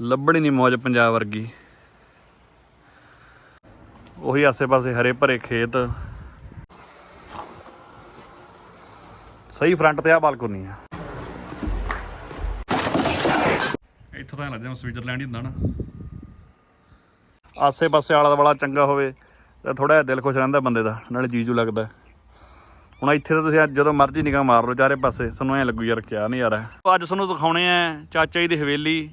ਲੱਭਣੀ ਨਹੀਂ ਮੌਜ ਪੰਜਾਬ ਵਰਗੀ। ਉਹੀ ਆਸੇ-ਪਾਸੇ ਹਰੇ ਭਰੇ ਖੇਤ। ਸਹੀ ਫਰੰਟ ਤੇ ਆ ਬਾਲਕੋਨੀ ਆ। ਇੱਥੋਂ ਤਾਂ ਲੱਗਦਾ ਸਵਿਟਜ਼ਰਲੈਂਡ ਹੀ ਹੁੰਦਾ ਨਾ। ਆਸੇ-ਪਾਸੇ ਆਲਾ ਦੁਆਲਾ ਚੰਗਾ ਹੋਵੇ ਤਾਂ ਥੋੜਾ ਜਿਹਾ ਦਿਲ ਖੁਸ਼ ਰਹਿੰਦਾ ਬੰਦੇ ਦਾ ਨਾਲੇ ਜੀਜੂ ਲੱਗਦਾ। ਹੁਣ ਇੱਥੇ ਤਾਂ ਤੁਸੀਂ ਜਦੋਂ ਮਰਜ਼ੀ ਨਿਗਾਹ ਮਾਰ ਲਓ ਚਾਰੇ ਪਾਸੇ। ਤੁਹਾਨੂੰ ਐਂ ਲੱਗੂ ਯਾਰ ਕਿਆ ਨਜ਼ਾਰਾ। ਅੱਜ ਤੁਹਾਨੂੰ ਦਿਖਾਉਣੇ ਆ ਚਾਚਾ ਜੀ ਦੀ ਹਵੇਲੀ।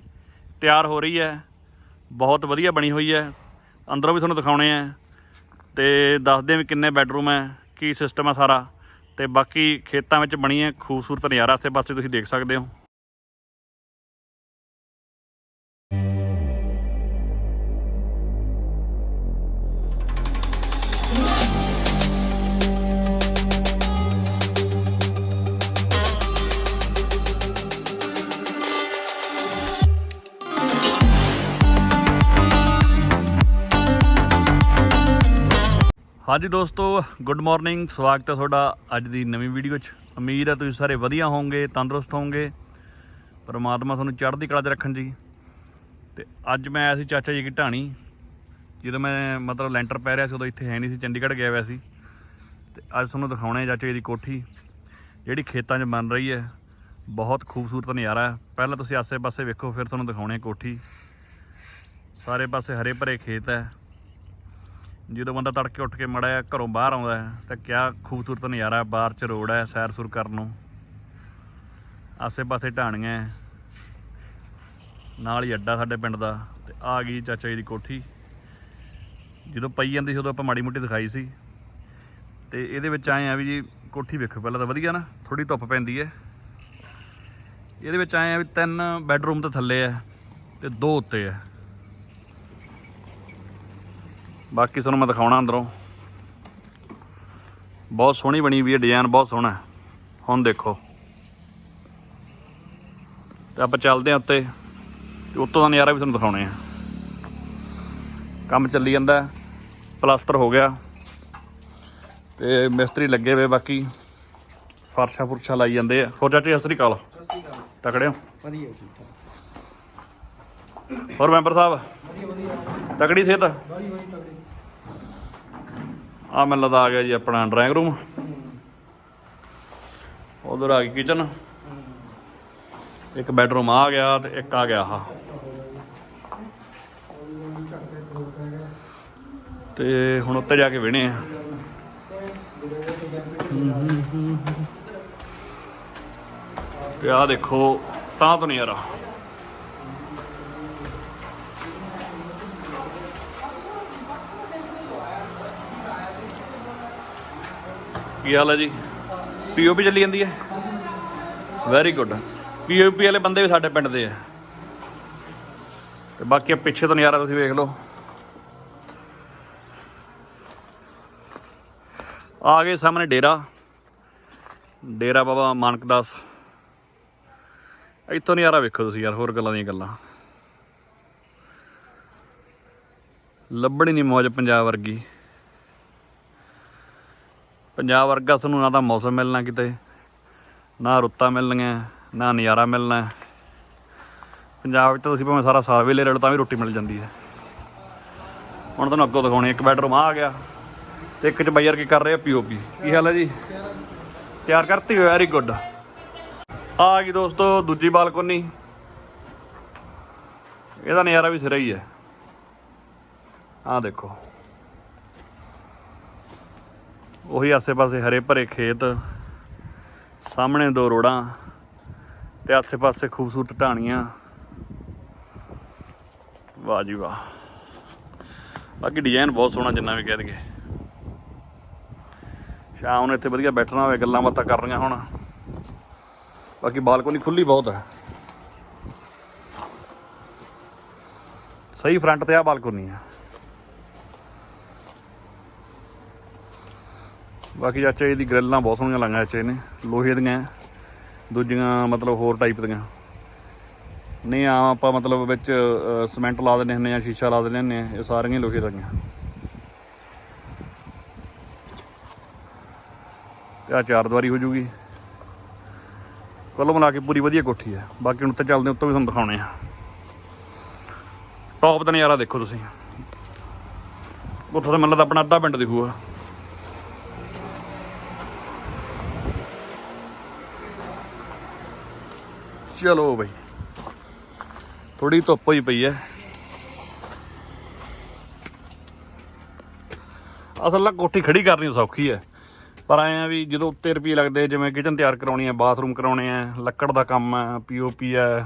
ਤਿਆਰ ਹੋ ਰਹੀ ਹੈ। ਬਹੁਤ ਵਧੀਆ ਬਣੀ ਹੋਈ ਹੈ। ਅੰਦਰੋਂ ਵੀ ਤੁਹਾਨੂੰ ਦਿਖਾਉਣੇ ਆ ਤੇ ਦੱਸਦੇ ਆ ਵੀ ਕਿੰਨੇ ਬੈਡਰੂਮ ਹੈ, ਕੀ ਸਿਸਟਮ ਹੈ ਸਾਰਾ। ਤੇ ਬਾਕੀ ਖੇਤਾਂ ਵਿੱਚ ਬਣੀ ਹੈ ਖੂਬਸੂਰਤ ਨਜ਼ਾਰਾ ਆਸੇ ਪਾਸੇ ਤੁਸੀਂ ਦੇਖ ਸਕਦੇ ਹੋ। ਹਾਂਜੀ ਦੋਸਤੋ ਗੁੱਡ ਮਾਰਨਿੰਗ ਸਵਾਗਤ ਹੈ ਤੁਹਾਡਾ ਅੱਜ ਦੀ ਨਵੀਂ ਵੀਡੀਓ 'ਚ। ਉਮੀਦ ਹੈ ਤੁਸੀਂ ਸਾਰੇ ਵਧੀਆ ਹੋਵੋਗੇ, ਤੰਦਰੁਸਤ ਹੋਵੋਗੇ। ਪਰਮਾਤਮਾ ਤੁਹਾਨੂੰ ਚੜ੍ਹਦੀ ਕਲਾ 'ਚ ਰੱਖਣ ਜੀ। ਤੇ ਅੱਜ ਮੈਂ ਆਇਆ ਸੀ ਚਾਚਾ ਜੀ ਦੀ ਢਾਣੀ। ਜਦੋਂ ਮੈਂ ਮਤਲਬ ਲੈਂਟਰ ਪੈ ਰਿਹਾ ਸੀ, ਉਦੋਂ ਇੱਥੇ ਹੈ ਨਹੀਂ ਸੀ, ਚੰਡੀਗੜ੍ਹ ਗਿਆ ਹੋਇਆ ਸੀ। ਤੇ ਅੱਜ ਤੁਹਾਨੂੰ ਦਿਖਾਉਣੇ ਆ ਚਾਚਾ ਜੀ ਦੀ ਕੋਠੀ। ਜਿਹੜੀ ਖੇਤਾਂ 'ਚ ਬਣ ਰਹੀ ਹੈ, ਬਹੁਤ ਖੂਬਸੂਰਤ ਨਜ਼ਾਰਾ ਹੈ। ਪਹਿਲਾਂ ਤੁਸੀਂ ਆਸੇ-ਪਾਸੇ ਵੇਖੋ, ਫਿਰ ਤੁਹਾਨੂੰ ਦਿਖਾਉਣੇ ਕੋਠੀ। ਸਾਰੇ ਪਾਸੇ ਹਰੇ ਭਰੇ ਖੇਤ ਹੈ। ਜਦੋਂ ਬੰਦਾ ਤੜਕੇ ਉੱਠ ਕੇ ਮੜਾ ਆ ਘਰੋਂ ਬਾਹਰ ਆਉਂਦਾ ਹੈ, ਤਾਂ ਕਿਆ ਖੂਬਸੂਰਤ ਨਜ਼ਾਰਾ ਬਾਹਰ ਚ ਰੋਡ ਹੈ, ਸੈਰ ਸੁਰ ਕਰਨ ਨੂੰ। ਆਸੇ-ਪਾਸੇ ਢਾਣੀਆਂ ਨਾਲ ਹੀ ਅੱਡਾ ਸਾਡੇ ਪਿੰਡ ਦਾ, ਤੇ ਆ ਗਈ ਚਾਚਾ ਜੀ ਦੀ ਕੋਠੀ। ਜਦੋਂ ਪਈ ਜਾਂਦੀ ਸੀ, ਉਦੋਂ ਆਪਾਂ ਮਾੜੀ ਮੋਟੀ ਦਿਖਾਈ ਸੀ। ਤੇ ਇਹਦੇ ਵਿੱਚ ਆਏ ਆ ਵੀ ਜੀ, ਕੋਠੀ ਵੇਖੋ, ਪਹਿਲਾਂ ਤਾਂ ਵਧੀਆ ਨਾ ਥੋੜੀ ਧੁੱਪ ਪੈਂਦੀ ਹੈ। ਇਹਦੇ ਵਿੱਚ ਆਏ ਆ ਵੀ ਤਿੰਨ ਬੈੱਡਰੂਮ ਤੇ ਥੱਲੇ ਹੈ, ਤੇ ਦੋ ਉੱਤੇ ਹੈ। ਬਾਕੀ ਤੁਹਾਨੂੰ ਮੈਂ ਦਿਖਾਉਣਾ ਅੰਦਰੋਂ। ਬਹੁਤ ਸੋਹਣੀ ਬਣੀ ਵੀ ਹੈ ਡਿਜ਼ਾਈਨ ਬਹੁਤ ਸੋਹਣਾ ਹੈ। ਹੁਣ ਦੇਖੋ। ਤੇ ਆਪਾਂ ਚੱਲਦੇ ਹਾਂ ਉੱਤੇ। ਤੇ ਉੱਤੋਂ ਦਾ ਨਜ਼ਾਰਾ ਵੀ ਤੁਹਾਨੂੰ ਦਿਖਾਉਣੇ ਆ। ਕੰਮ ਚੱਲੀ ਜਾਂਦਾ। ਪਲਾਸਟਰ ਹੋ ਗਿਆ। ਤੇ ਮਿਸਤਰੀ ਲੱਗੇ ਹੋਏ ਬਾਕੀ ਫਰਸ਼ਾਂ ਫੁਰਸ਼ਾਂ ਲਾਈ ਜਾਂਦੇ ਆ। ਹੋਰ ਚਾਚੀ ਸਤਿ ਸ੍ਰੀ ਅਕਾਲ। ਤਕੜੇ ਹੋ? ਵਧੀਆ ਹੋਰ ਮੈਂਬਰ ਸਾਹਿਬ? ਵਧੀਆ ਵਧੀਆ ਤਕੜੀ ਸਿਹਤ? ਬੜੀ ਬੜੀ ਤਗੜੀ ਆ ਮੈਨੂੰ ਲੱਗਦਾ ਆ ਗਿਆ ਜੀ ਆਪਣਾ ਡਰਾਇੰਗ ਰੂਮ। ਉਧਰ ਆ ਗਈ ਕਿਚਨ ਇੱਕ ਬੈਡਰੂਮ ਆ ਗਿਆ ਤੇ ਇੱਕ ਆ ਗਿਆ ਆਹ। ਤੇ ਹੁਣ ਉੱਤੇ ਜਾ ਕੇ ਵਿਹਣੇ ਆ। ਤੇ ਆ ਦੇਖੋ, ਤਾਂ ਤੋਂ ਨਹੀਂ ਨਜ਼ਾਰਾ। ਕੀ ਹਾਲ ਹੈ ਜੀ? ਪੀਓਪੀ ਚੱਲੀ ਜਾਂਦੀ ਹੈ? ਵੈਰੀ ਗੁੱਡ ਪੀਓਪੀ ਵਾਲੇ ਬੰਦੇ ਵੀ ਸਾਡੇ ਪਿੰਡ ਦੇ ਆ। ਤੇ ਬਾਕੀ ਪਿੱਛੇ ਤੋਂ ਨਜ਼ਾਰਾ ਤੁਸੀਂ ਵੇਖ ਲਓ। ਆ ਗਏ ਸਾਹਮਣੇ ਡੇਰਾ। ਡੇਰਾ ਬਾਬਾ ਮਾਨਕ ਦਾਸ। ਇੱਥੋਂ ਨਜ਼ਾਰਾ ਵੇਖੋ ਤੁਸੀਂ ਯਾਰ, ਹੋਰ ਗੱਲਾਂ ਦੀਆਂ ਗੱਲਾਂ। ਲੱਭਣੀ ਨਹੀਂ ਮੌਜ ਪੰਜਾਬ ਵਰਗੀ। ਪੰਜਾਬ ਵਰਗਾ ਤੁਹਾਨੂੰ ਨਾ ਤਾਂ ਮੌਸਮ ਮਿਲਣਾ ਕਿਤੇ, ਨਾ ਰੁੱਤਾਂ ਮਿਲਣੀਆਂ, ਨਾ ਨਜ਼ਾਰਾ ਮਿਲਣਾ। ਪੰਜਾਬ ਵਿੱਚ ਤਾਂ ਤੁਸੀਂ ਭਾਵੇਂ ਸਾਰਾ ਸਾਲ ਵੇਲੇ ਰਲ ਤਾਂ ਵੀ ਰੋਟੀ ਮਿਲ ਜਾਂਦੀ ਹੈ। ਹੁਣ ਤੁਹਾਨੂੰ ਅੱਗੋਂ ਦਿਖਾਉਣੀ, ਇੱਕ ਬੈਡਰੂਮ ਆ ਗਿਆ ਤੇ ਇੱਕ ਚ ਬਾਈਰ ਕੀ ਕਰ ਰਹੇ ਆ ਪੀਓਪੀ ਕੀ ਹਾਲ ਹੈ ਜੀ? ਤਿਆਰ ਕਰਤੀ ਹੋਈ ਵੈਰੀ ਗੁੱਡ ਆ ਗਈ ਦੋਸਤੋ ਦੂਜੀ ਬਾਲਕੋਨੀ। ਇਹਦਾ ਨਜ਼ਾਰਾ ਵੀ ਸਿਰਾ ਹੀ ਹੈ। ਆਹ ਦੇਖੋ। ਉਹੀ ਆਸੇ-ਪਾਸੇ ਹਰੇ ਭਰੇ ਖੇਤ, ਸਾਹਮਣੇ ਦੋ ਰੋੜਾਂ ਤੇ ਆਸੇ-ਪਾਸੇ ਖੂਬਸੂਰਤ ਢਾਣੀਆਂ। ਵਾਹ ਜੀ ਵਾਹ। ਬਾਕੀ ਡਿਜ਼ਾਈਨ ਬਹੁਤ ਸੋਹਣਾ ਜਿੰਨਾ ਵੀ ਕਹਿ ਦਈਏ। ਸ਼ਾਮ ਨੂੰ ਇੱਥੇ ਵਧੀਆ ਬੈਠਣਾ ਹੋਵੇ, ਗੱਲਾਂ ਬਾਤਾਂ ਕਰਨੀਆਂ ਹੁਣ। ਬਾਕੀ ਬਾਲਕੋਨੀ ਖੁੱਲੀ ਬਹੁਤ ਹੈ। ਸਹੀ ਫਰੰਟ ਤੇ ਆ ਬਾਲਕੋਨੀ ਆ ਬਾਕੀ ਚਾਚਾ ਇਹਦੀ ਦੀ ਗ੍ਰਿਲਾਂ ਬਹੁਤ ਸੋਹਣੀਆਂ ਲਾਈਆਂ ਚਾਚੇ ਨੇ ਲੋਹੇ ਦੀਆਂ ਦੂਜੀਆਂ ਮਤਲਬ ਹੋਰ ਟਾਈਪ ਦੀਆਂ। ਨਹੀਂ ਆ ਆਪਾਂ ਮਤਲਬ ਵਿੱਚ ਅ, ਸੀਮੈਂਟ ਲਾ ਦਿੰਦੇ ਹੁੰਦੇ ਆ ਸ਼ੀਸ਼ਾ ਲਾ ਦਿੰਦੇ ਹੁੰਦੇ ਆ ਇਹ ਸਾਰੀਆਂ ਹੀ ਲੋਹੇ ਦੀਆਂ ਤੇ ਆ ਚਾਰ ਦੀਵਾਰੀ ਹੋ ਜੂਗੀ। ਕੁੱਲ ਮਿਲਾ ਕੇ ਪੂਰੀ ਵਧੀਆ ਕੋਠੀ ਹੈ। ਬਾਕੀ ਹੁਣ ਤਾਂ ਚੱਲਦੇ ਹਾਂ, ਉੱਤੋਂ ਵੀ ਤੁਹਾਨੂੰ ਦਿਖਾਉਣੇ ਆ ਟੌਪ ਦਾ ਨਜ਼ਾਰਾ ਦੇਖੋ ਤੁਸੀਂ। ਉੱਥੋਂ ਤਾਂ ਮੈਨੂੰ ਲੱਗਦਾ ਆਪਣਾ ਅੱਧਾ ਪਿੰਡ ਦਿਖੂਗਾ। ਚਲੋ ਬਈ। ਥੋੜੀ ਧੁੱਪ ਹੋਈ ਪਈ ਐ। ਅਸਲ ਨਾਲ ਕੋਠੀ ਖੜੀ ਕਰਨੀ ਸੌਖੀ ਐ। ਪਰ ਐਂ ਆ ਵੀ ਜਦੋਂ ਉੱਤੇ ਰੁਪਏ ਲੱਗਦੇ, ਜਿਵੇਂ ਕਿਚਨ ਤਿਆਰ ਕਰਾਉਣੀ ਐ ਬਾਥਰੂਮ ਕਰਾਉਣੇ ਆ ਲੱਕੜ ਦਾ ਕੰਮ ਐ ਪੀਓਪੀ ਐ,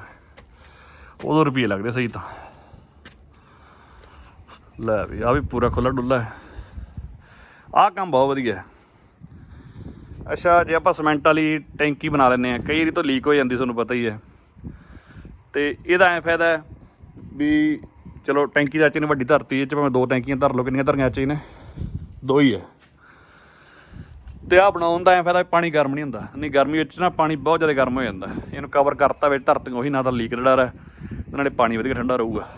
ਉਦੋਂ ਰੁਪਏ ਲੱਗਦੇ ਸਹੀ ਤਾਂ। ਲੈ ਵੀ ਆ ਵੀ ਪੂਰਾ ਖੁੱਲਾ ਡੁੱਲਾ ਹੈ ਆਹ ਕੰਮ ਬਹੁਤ ਵਧੀਆ ਹੈ ਅੱਛਾ, ਜੇ ਆਪਾਂ ਸੀਮੈਂਟ ਵਾਲੀ ਟੈਂਕੀ ਬਣਾ ਲੈਂਦੇ ਆ ਕਈ ਵਾਰੀ ਤਾਂ ਲੀਕ ਹੋ ਜਾਂਦੀ, ਤੁਹਾਨੂੰ ਪਤਾ ਹੀ ਹੈ। ਤੇ ਇਹਦਾ ਐ ਫਾਇਦਾ ਹੈ ਵੀ ਚਲੋ, ਟੈਂਕੀ ਦਾ ਚੀਨ ਵੱਡੀ ਧਰਤੀ ਇਹ ਚ ਭਾਵੇਂ ਦੋ ਟੈਂਕੀਆਂ ਧਰ ਲਓ, ਕਿੰਨੀਆਂ ਧਰੀਆਂ ਚਾਹੀਏ ਨੇ? ਦੋ ਹੀ ਹੈ। ਤੇ ਆ ਬਣਾਉਣ ਦਾ ਐ ਫਾਇਦਾ, ਪਾਣੀ ਗਰਮ ਨਹੀਂ ਹੁੰਦਾ। ਨਹੀਂ ਗਰਮੀ ਵਿੱਚ ਨਾ ਪਾਣੀ ਬਹੁਤ ਜ਼ਿਆਦਾ ਗਰਮ ਹੋ ਜਾਂਦਾ। ਇਹਨੂੰ ਕਵਰ ਕਰਤਾ ਵਿੱਚ, ਧਰਤੀ ਉਹੀ ਨਾ ਤਾਂ ਲੀਕ ਦਾ ਡਰ ਹੈ ਨਾਲੇ ਪਾਣੀ ਵਧੀਆ ਠੰਡਾ ਰਹੂਗਾ।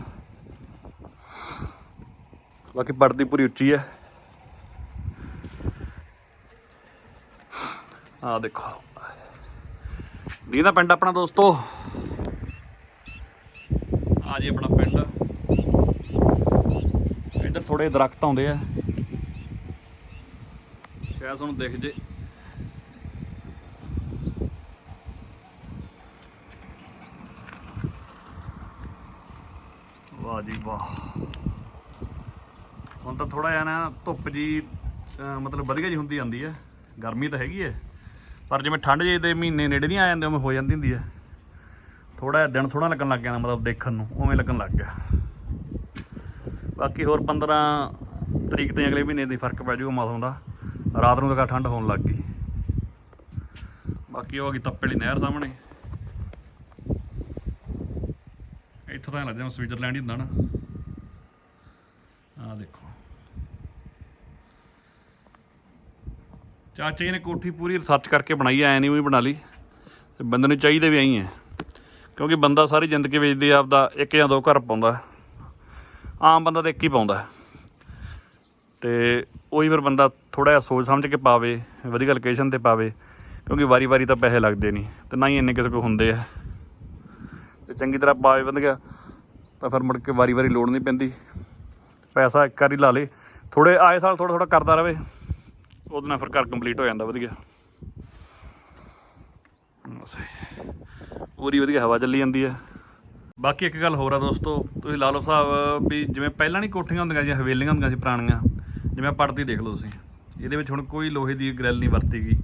ਬਾਕੀ ਪੜਦੀ ਪੂਰੀ ਉੱਚੀ ਹੈ। ਆ ਦੇਖੋ। ਦੀਦਾ ਪਿੰਡ ਆਪਣਾ ਦੋਸਤੋ? ਆ ਜੀ ਆਪਣਾ ਪਿੰਡ। ਇੱਧਰ ਥੋੜੇ ਦਰਖਤ ਆਉਂਦੇ ਆ। ਸ਼ਾਇਦ ਤੁਹਾਨੂੰ ਦਿਖ ਜੇ। ਵਾਹ ਜੀ ਵਾਹ। ਹੁਣ ਤਾਂ ਥੋੜਾ ਜਿਹਾ ਨਾ ਧੁੱਪ ਜੀ ਮਤਲਬ ਵਧੀਆ ਜੀ ਹੁੰਦੀ ਜਾਂਦੀ ਹੈ ਗਰਮੀ ਤਾਂ ਹੈਗੀ ਹੈ ਪਰ ਜਿਵੇਂ ਠੰਡ ਜੇ ਦੇ ਮਹੀਨੇ ਨੇੜੇ ਨਹੀਂ ਆ ਜਾਂਦੇ, ਉਵੇਂ ਹੋ ਜਾਂਦੀ ਹੁੰਦੀ ਹੈ ਥੋੜਾ ਜਿਹਾ ਦਿਨ ਥੋੜਾ ਲੱਗਣ ਲੱਗ ਗਿਆ ਮਤਲਬ ਦੇਖਣ ਨੂੰ, ਉਵੇਂ ਲੱਗਣ ਲੱਗ ਗਿਆ। ਬਾਕੀ ਹੋਰ 15 ਤਰੀਕ ਤੋਂ ਅਗਲੇ ਮਹੀਨੇ ਦੀ ਫ਼ਰਕ ਪੈ ਜਾਊਗਾ ਮੌਸਮ ਦਾ। ਰਾਤ ਨੂੰ ਤਾਂ ਠੰਡ ਹੋਣ ਲੱਗ ਗਈ। ਬਾਕੀ ਉਹ ਆ ਗਈ ਤੱਪੇ ਵਾਲੀ ਨਹਿਰ ਸਾਹਮਣੇ। ਇੱਥੋਂ ਤਾਂ ਐਂ ਲੱਗਦਾ ਸਵਿਟਜ਼ਰਲੈਂਡ ਹੀ ਹੁੰਦਾ ਨਾ। ਆਹ ਦੇਖੋ। ਚਾਚੇ ਨੇ ਕੋਠੀ ਪੂਰੀ ਰਿਸਰਚ ਕਰਕੇ ਬਣਾਈ ਐ ਨਹੀਂ ਵੀ ਬਣਾ ਲਈ। ਤੇ ਬੰਦੇ ਨੂੰ ਚਾਹੀਦੇ ਵੀ ਐਂ। ਹੈ ਕਿਉਂਕਿ ਬੰਦਾ ਸਾਰੀ ਜ਼ਿੰਦਗੀ ਵੇਚਦੀ ਆਪਦਾ ਇੱਕ ਜਾਂ ਦੋ ਘਰ ਪਾਉਂਦਾ। ਆਮ ਬੰਦਾ ਤਾਂ ਇੱਕ ਹੀ ਪਾਉਂਦਾ। ਤੇ ਉਹੀ ਫਿਰ ਬੰਦਾ ਥੋੜਾ ਜਿਹਾ ਸੋਚ ਸਮਝ ਕੇ ਪਾਵੇ, ਵਧੀਆ ਲੋਕੇਸ਼ਨ ਤੇ ਪਾਵੇ, ਕਿਉਂਕਿ ਵਾਰੀ-ਵਾਰੀ ਤਾਂ ਪੈਸੇ ਲੱਗਦੇ ਨਹੀਂ। ਤੇ ਨਾ ਹੀ ਇੰਨੇ ਕਿਸੇ ਕੋਲ ਹੁੰਦੇ ਆ। ਤੇ ਚੰਗੀ ਤਰ੍ਹਾਂ ਪਾਵੇ ਵਧੀਆ ਤਾਂ ਫਿਰ ਮੁੜ ਕੇ ਵਾਰੀ-ਵਾਰੀ ਲੋੜ ਨਹੀਂ ਪੈਂਦੀ। ਪੈਸਾ ਇੱਕ ਵਾਰੀ ਲਾ ਲੇ। ਥੋੜੇ ਆਏ ਸਾਲ ਥੋੜਾ ਥੋੜਾ ਕਰਦਾ ਰਵੇ। ਉਹਦੇ ਨਾਲ ਫਿਰ ਘਰ ਕੰਪਲੀਟ ਹੋ ਜਾਂਦਾ ਵਧੀਆ। ਬਸ। ਪੂਰੀ ਵਧੀਆ ਹਵਾ ਚੱਲੀ ਜਾਂਦੀ ਹੈ ਬਾਕੀ ਇੱਕ ਗੱਲ ਹੋਰ ਆ ਦੋਸਤੋ ਤੁਸੀਂ ਲਾ ਲਓ ਸਾਹਿਬ ਵੀ ਜਿਵੇਂ ਪਹਿਲਾਂ ਨਹੀਂ ਕੋਠੀਆਂ ਹੁੰਦੀਆਂ ਜਾਂ ਹਵੇਲੀਆਂ ਹੁੰਦੀਆਂ ਸੀ ਪੁਰਾਣੀਆਂ ਜਿਵੇਂ ਆਹ ਪੜਦੀ ਦੇਖ ਲਓ ਤੁਸੀਂ। ਇਹਦੇ ਵਿੱਚ ਹੁਣ ਕੋਈ ਲੋਹੇ ਦੀ ਗ੍ਰਿਲ ਨਹੀਂ ਵਰਤੀ ਗਈ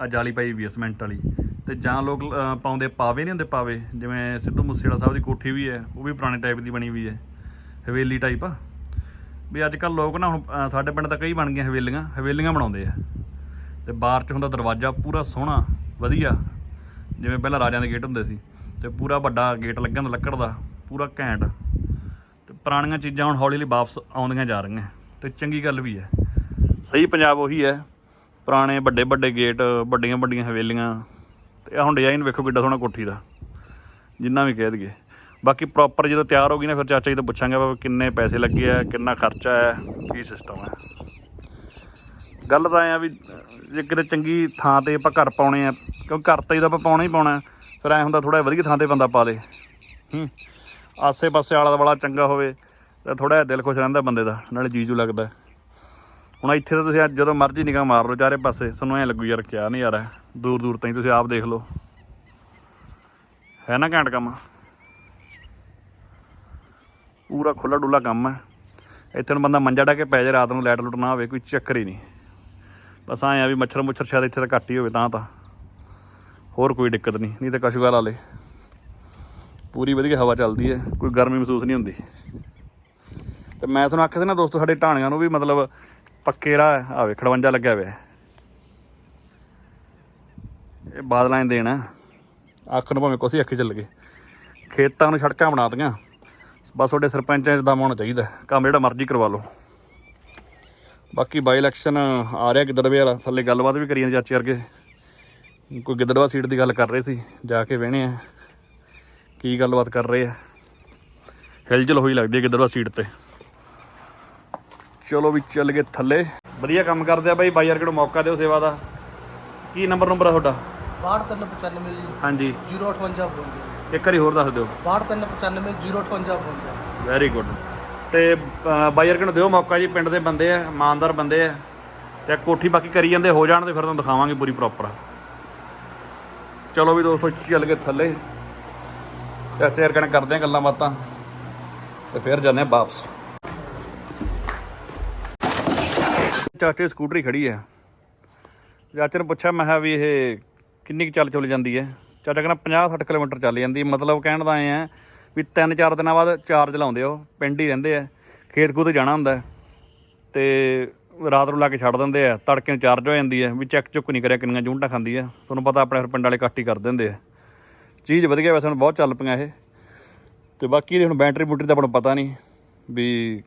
ਆ ਜਾਲੀ ਪਾਈ ਵੀ ਹੈ ਵਾਲੀ। ਤੇ ਜਾਂ ਲੋਕ ਅਹ, ਪਾਉਂਦੇ ਪਾਵੇ ਨਹੀਂ ਹੁੰਦੇ ਪਾਵੇ ਜਿਵੇਂ ਸਿੱਧੂ ਮੂਸੇਵਾਲਾ ਸਾਹਿਬ ਦੀ ਕੋਠੀ ਵੀ ਹੈ ਉਹ ਵੀ ਪੁਰਾਣੇ ਟਾਈਪ ਦੀ ਬਣੀ ਵੀ ਹੈ। ਹਵੇਲੀ ਟਾਈਪ ਆ ਵੀ ਅੱਜ ਕੱਲ ਲੋਕ ਨਾ ਹੁਣ ਸਾਡੇ ਪਿੰਡ ਤਾਂ ਕਈ ਬਣ ਗਈਆਂ ਹਵੇਲੀਆਂ ਹਵੇਲੀਆਂ ਬਣਾਉਂਦੇ ਆ। ਤੇ ਬਾਹਰ 'ਚ ਹੁੰਦਾ ਦਰਵਾਜ਼ਾ ਪੂਰਾ ਸੋਹਣਾ, ਵਧੀਆ। ਜਿਵੇਂ ਪਹਿਲਾਂ ਰਾਜਿਆਂ ਦੇ ਗੇਟ ਹੁੰਦੇ ਸੀ, ਤੇ ਪੂਰਾ ਵੱਡਾ ਗੇਟ ਲੱਗਿਆ ਹੁੰਦਾ ਲੱਕੜ ਦਾ, ਪੂਰਾ ਘੈਂਟ। ਤੇ ਪੁਰਾਣੀਆਂ ਚੀਜ਼ਾਂ ਹੁਣ ਹੌਲੀ ਹੌਲੀ ਵਾਪਸ ਆਉਂਦੀਆਂ ਜਾ ਰਹੀਆਂ, ਤੇ ਚੰਗੀ ਗੱਲ ਵੀ ਹੈ। ਸਹੀ ਪੰਜਾਬ ਉਹੀ ਹੈ, ਪੁਰਾਣੇ ਵੱਡੇ ਵੱਡੇ ਗੇਟ ਵੱਡੀਆਂ ਵੱਡੀਆਂ ਹਵੇਲੀਆਂ, ਤੇ ਆਹ ਹੁਣ ਡਿਜ਼ਾਈਨ ਵੇਖੋ ਕਿੱਡਾ ਸੋਹਣਾ ਕੋਠੀ ਦਾ, ਜਿੰਨਾ ਵੀ ਕਹਿ ਦਈਏ। ਬਾਕੀ ਪ੍ਰੋਪਰ ਜਦੋਂ ਤਿਆਰ ਹੋ ਗਈ ਨਾ, ਫਿਰ ਚਾਚਾ ਜੀ ਤੋਂ ਪੁੱਛਾਂਗੇ ਬਾਬਾ ਕਿੰਨੇ ਪੈਸੇ ਲੱਗੇ ਆ, ਕਿੰਨਾ ਖਰਚਾ ਹੈ ਕੀ ਸਿਸਟਮ ਹੈ ਗੱਲ ਤਾਂ ਐ ਆ ਵੀ, ਜੇ ਕਿਤੇ ਚੰਗੀ ਥਾਂ ਤੇ ਆਪਾਂ ਘਰ ਪਾਉਣੇ ਆ, ਕਿਉਂਕਿ ਘਰ ਤਾਂ ਜਦੋਂ ਆਪਾਂ ਪਾਉਣਾ ਹੀ ਪਾਉਣਾ, ਫਿਰ ਐ ਹੁੰਦਾ ਥੋੜਾ ਵਧੀਆ ਥਾਂ ਤੇ ਬੰਦਾ ਪਾ ਲੇ। ਹੂੰ ਆਸੇ ਪਾਸੇ ਆਲਾ ਦੁਆਲਾ ਚੰਗਾ ਹੋਵੇ, ਤਾਂ ਥੋੜਾ ਜਿਹਾ ਦਿਲ ਖੁਸ਼ ਰਹਿੰਦਾ ਬੰਦੇ ਦਾ, ਨਾਲੇ ਜੀਜੂ ਲੱਗਦਾ। ਹੁਣ ਇੱਥੇ ਤਾਂ ਤੁਸੀਂ ਅੱਜ ਜਦੋਂ ਮਰਜ਼ੀ ਨਿਗਾਹ ਮਾਰ ਲਓ, ਚਾਰੇ ਪਾਸੇ, ਤੁਹਾਨੂੰ ਐ ਲੱਗੂ ਯਾਰ ਕਿਆ ਨਹੀਂ ਯਾਰ ਦੂਰ ਦੂਰ ਤਾਈਂ ਤੁਸੀਂ ਆਪ ਦੇਖ ਲਓ। ਹੈ ਨਾ ਘੈਂਟ ਕੰਮ? ਪੂਰਾ ਖੁੱਲਾ ਡੁੱਲਾ ਕੰਮ ਹੈ। ਇੱਥੇ ਨੂੰ ਬੰਦਾ ਮੰਜਾ ਡਾ ਕੇ ਪੈ ਜਾ ਰਾਤ ਨੂੰ ਲਾਈਟ ਲੁੱਟ ਨਾ ਹੋਵੇ, ਕੋਈ ਚੱਕਰ ਹੀ ਨਹੀਂ। ਬਸ ਐਂ ਆ ਵੀ ਮੱਛਰ ਮੁੱਛਰ ਸ਼ਾਇਦ ਇੱਥੇ ਤਾਂ ਘੱਟ ਹੀ ਹੋਵੇ ਤਾਂ ਤਾਂ। ਹੋਰ ਕੋਈ ਦਿੱਕਤ ਨਹੀਂ ਨਹੀਂ ਤਾਂ ਕਸ਼ੂਗਾ ਲਾ ਲੇ। ਪੂਰੀ ਵਧੀਆ ਹਵਾ ਚੱਲਦੀ ਹੈ, ਕੋਈ ਗਰਮੀ ਮਹਿਸੂਸ ਨਹੀਂ ਹੁੰਦੀ। ਤੇ ਮੈਂ ਤੁਹਾਨੂੰ ਆਖਿਆ ਸੀ ਨਾ ਦੋਸਤੋ, ਸਾਡੇ ਢਾਣੀਆਂ ਨੂੰ ਵੀ ਮਤਲਬ ਪੱਕੇ ਰਾਹ ਆਵੇ ਖੜਵੰਜਾ ਲੱਗਿਆ ਹੋਇਆ ਇਹ ਬਾਦਲਾਂ ਦੇ ਦੇਣਾ। ਅੱਖ ਨੂੰ ਭਾਵੇਂ ਕੋਸੀ ਅੱਖੀ ਚੱਲ ਗਏ। ਖੇਤਾਂ ਨੂੰ ਸੜਕਾਂ ਬਣਾਤੀਆਂ ਬਸ ਤੁਹਾਡੇ ਸਰਪੰਚਾਂ 'ਚ ਦਮ ਹੋਣਾ ਚਾਹੀਦਾ ਕੰਮ ਜਿਹੜਾ ਮਰਜ਼ੀ ਕਰਵਾ ਲਓ। ਬਾਕੀ ਬਾਈ ਇਲੈਕਸ਼ਨ ਆ ਰਿਹਾ ਗਿੱਦੜਵੇ ਵਾਲਾ ਥੱਲੇ ਗੱਲਬਾਤ ਵੀ ਕਰੀ ਜਾਂਦੇ ਚਾਚੇ ਵਰਗੇ। ਕੋਈ ਗਿੱਦੜਵਾ ਸੀਟ ਦੀ ਗੱਲ ਕਰ ਰਹੇ ਸੀ ਜਾ ਕੇ ਵੇਹਣੇ ਆ। ਕੀ ਗੱਲਬਾਤ ਕਰ ਰਹੇ ਆ। ਹਿਲਜੁਲ ਹੋਈ ਲੱਗਦੀ ਹੈ ਗਿੱਦੜਵਾ ਸੀਟ ਤੇ। ਚਲੋ ਵੀ ਚੱਲ ਗਏ ਥੱਲੇ। ਵਧੀਆ ਕੰਮ ਕਰਦੇ ਆ ਬਾਈ ਬਾਈ ਯਾਰ ਕਿਹੜਾ ਮੌਕਾ ਦਿਓ ਸੇਵਾ ਦਾ। ਕੀ ਨੰਬਰ ਨੰਬਰ ਆ ਤੁਹਾਡਾ? 6395 ਜੀ। ਹਾਂਜੀ। 058 ਬੋਲਦੇ ਇੱਕ ਵਾਰੀ ਹੋਰ ਦੱਸ ਦਿਓ। 62395 ਵੈਰੀ ਗੁੱਡ ਤੇ ਅ, ਬਾਈ ਅਰਕਨ ਨੂੰ ਦਿਓ ਮੌਕਾ ਜੀ ਪਿੰਡ ਦੇ ਬੰਦੇ ਆ ਇਮਾਨਦਾਰ ਬੰਦੇ ਆ। ਤੇ ਕੋਠੀ ਬਾਕੀ ਕਰੀ ਜਾਂਦੇ ਹੋ ਜਾਣ ਤੇ ਫਿਰ ਤੁਹਾਨੂੰ ਦਿਖਾਵਾਂਗੇ ਪੂਰੀ ਪ੍ਰੋਪਰ ਚਲੋ ਵੀ ਦੋਸਤੋ ਚੱਲ ਕੇ ਥੱਲੇ। ਚਾਚੇ ਅਰਕਨ ਕਰਦੇ ਆ ਗੱਲਾਂ ਬਾਤਾਂ। ਤੇ ਫਿਰ ਜਾਂਦੇ ਆ ਵਾਪਸ। ਚਾਚੇ ਸਕੂਟਰੀ ਖੜੀ ਆ। ਚਾਚੇ ਨੂੰ ਪੁੱਛਿਆ ਮੈਂ ਕਿਹਾ ਵੀ ਇਹ ਕਿੰਨੀ ਕੁ ਚੱਲ ਚੁੱਲ ਜਾਂਦੀ ਹੈ ਚਾਚਾ ਕਹਿੰਦਾ 50 60 ਕਿਲੋਮੀਟਰ ਚੱਲ ਜਾਂਦੀ ਮਤਲਬ ਕਹਿਣ ਦਾ ਐ ਆ ਵੀ 3-4 ਦਿਨਾਂ ਬਾਅਦ ਚਾਰਜ ਲਾਉਂਦੇ ਹੋ ਪਿੰਡ ਹੀ ਰਹਿੰਦੇ ਆ। ਖੇਤ ਖੂਤ ਜਾਣਾ ਹੁੰਦਾ। ਹੈ। ਤੇ ਰਾਤ ਨੂੰ ਲਾ ਕੇ ਛੱਡ ਦਿੰਦੇ ਆ। ਤੜਕੇ ਨੂੰ ਚਾਰਜ ਹੋ ਜਾਂਦੀ ਹੈ ਵੀ ਚੈੱਕ ਚੁੱਕ ਨਹੀਂ ਕਰਿਆ ਕਿੰਨੀਆਂ ਜੂਨਟਾਂ ਖਾਂਦੀ ਆ। ਤੁਹਾਨੂੰ ਪਤਾ ਆਪਣੇ ਫਿਰ ਪਿੰਡ ਵਾਲੇ ਕੱਟ ਹੀ ਕਰ ਦਿੰਦੇ ਆ। ਚੀਜ਼ ਵਧੀਆ ਵੈਸੇ ਹੁਣ ਬਹੁਤ ਚੱਲ ਪਈਆਂ ਇਹ। ਤੇ ਬਾਕੀ ਇਹਦੀ ਹੁਣ ਬੈਟਰੀ ਬੂਟਰੀ ਦਾ ਆਪਾਂ ਨੂੰ ਪਤਾ ਨਹੀਂ ਵੀ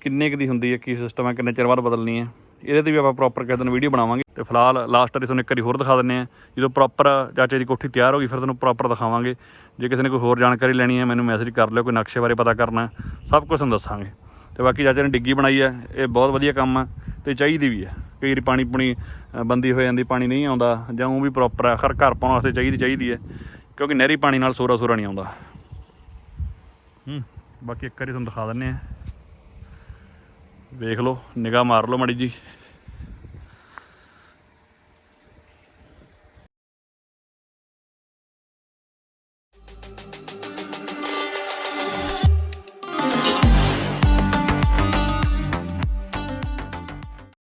ਕਿੰਨੇ ਕੁ ਦੀ ਹੁੰਦੀ ਹੈ, ਕੀ ਸਿਸਟਮ ਹੈ, ਕਿੰਨੇ ਚਿਰ ਬਾਅਦ ਬਦਲਣੀ ਹੈ। ਇਹਦੇ ਤੇ ਵੀ ਆਪਾਂ ਪ੍ਰੋਪਰ ਕਿਸੇ ਦਿਨ ਵੀਡੀਓ ਬਣਾਵਾਂਗੇ। ਤੇ ਫਿਲਹਾਲ ਲਾਸਟ ਵਾਰੀ ਤੁਹਾਨੂੰ ਇੱਕ ਵਾਰੀ ਹੋਰ ਦਿਖਾ ਦਿੰਨੇ ਆ। ਜਦੋਂ ਪ੍ਰੋਪਰ ਚਾਚੇ ਦੀ ਕੋਠੀ ਤਿਆਰ ਹੋ ਗਈ, ਫਿਰ ਤੁਹਾਨੂੰ ਪ੍ਰੋਪਰ ਦਿਖਾਵਾਂਗੇ। ਜੇ ਕਿਸੇ ਨੇ ਕੋਈ ਹੋਰ ਜਾਣਕਾਰੀ ਲੈਣੀ ਹੈ, ਮੈਨੂੰ ਮੈਸੇਜ ਕਰ ਲਿਓ, ਕੋਈ ਨਕਸ਼ੇ ਬਾਰੇ ਪਤਾ ਕਰਨਾ ਸਭ ਕੁਝ ਤੁਹਾਨੂੰ ਦੱਸਾਂਗੇ। ਤੇ ਬਾਕੀ ਚਾਚੇ ਨੇ ਡਿੱਗੀ ਬਣਾਈ ਹੈ, ਇਹ ਬਹੁਤ ਵਧੀਆ ਕੰਮ ਹੈ ਤੇ ਚਾਹੀਦੀ ਵੀ ਹੈ। ਕਈ ਵਾਰੀ ਪਾਣੀ ਪੁਣੀ ਬੰਦੀ ਹੋ ਜਾਂਦੀ, ਪਾਣੀ ਨਹੀਂ ਆਉਂਦਾ ਜਾਂ ਉਹ ਵੀ ਪ੍ਰੋਪਰ ਹੈ, ਹਰ ਘਰ ਪਾਉਣ ਵਾਸਤੇ ਚਾਹੀਦੀ ਚਾਹੀਦੀ ਹੈ। ਕਿਉਂਕਿ ਨਹਿਰੀ ਪਾਣੀ ਨਾਲ ਸੋਰਾ ਸੋਰਾ ਨਹੀਂ ਆਉਂਦਾ। ਹੂੰ, ਬਾਕੀ ਇੱਕ ਵਾਰੀ ਤੁਹਾਨੂੰ ਦਿਖਾ ਦਿੰਨੇ ਆ। ਵੇਖ ਲਓ ਨਿਗਾਹ ਮਾਰ ਲਓ ਮੜੀ ਜੀ